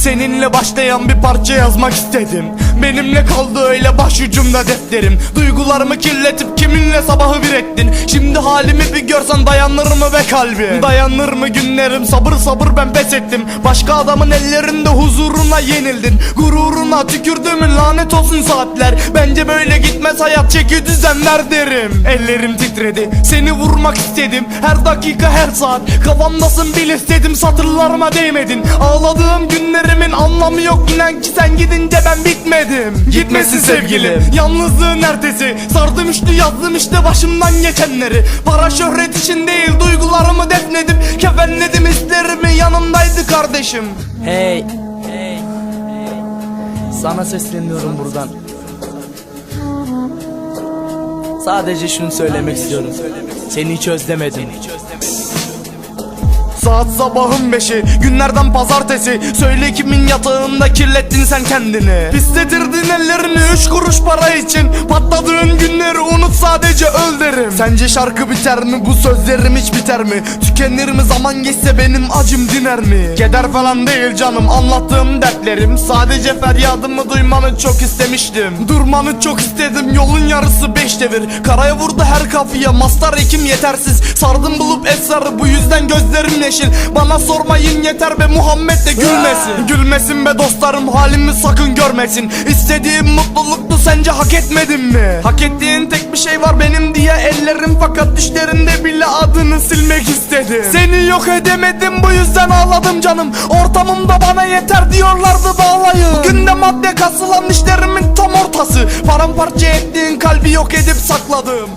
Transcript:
Seninle başlayan bir parça yazmak istedim Benimle kaldı öyle başucumda defterim. Duygularımı kirletip kiminle sabahı bir ettin Şimdi halimi bir görsen dayanır mı be kalbim? Dayanır mı günlerim? Sabır sabır ben pes ettim. Başka adamın ellerinde huzuruna yenildin. Gururuna tükürdüğümün lanet olsun saatler? Bence böyle gitmez hayat çeki düzen ver derim. Ellerim titredi seni vurmak istedim. Her dakika her saat. Kafamdasın bil istedim Satırlarıma değmedin. Ağladığım günlerimin anlamı yok. İnan ki sen gidince ben bitmedim Gitmesin sevgilim. yalnızlığın ertesi. Sardım üstü yazdım işte başımdan geçenleri. Para şöhret için değil duygularımı defnedim Kefenledim hislerimi. Yanımdaydı kardeşim. Hey, hey, Sana sesleniyorum buradan. Sadece şunu söylemek istiyorum. Seni hiç özlemedim. Saat sabahın beşi günlerden pazartesi. Söyle kimin yatağında kirlettin sen kendini. Pisletirdin ellerini üç kuruş para için. Patladığın günleri unut sadece öl derim Sence şarkı biter mi? Bu sözlerim hiç biter mi? Tükenir mi? Zaman geçse benim acım diner mi? Keder falan değil canım. Anlattığım dertlerim. Sadece feryadımı duymanı çok istemiştim. Durmanı çok istedim. Yolun yarısı beş devir. Karaya vurdu her kafaya mastar ekim yetersiz. Sardım bulup esrarı. Bu yüzden gözlerim yeşil Bana sormayın yeter be Muhammed de gülmesin. Gülmesin be dostlarım. Halimi sakın görmesin. İstediğim mutluluktu. Sence hak etmedim mi? Hak ettiğin tek bir şey var benim diye ellerim Fakat düşlerinde bile adını silmek istedim. Seni yok edemedim bu yüzden ağladım canım. Ortamımda bana yeter diyorlardı bağlayın. Bugün de madde kasılan dişlerimin tam ortası. Paramparça ettiğin kalbi yok edip sakladım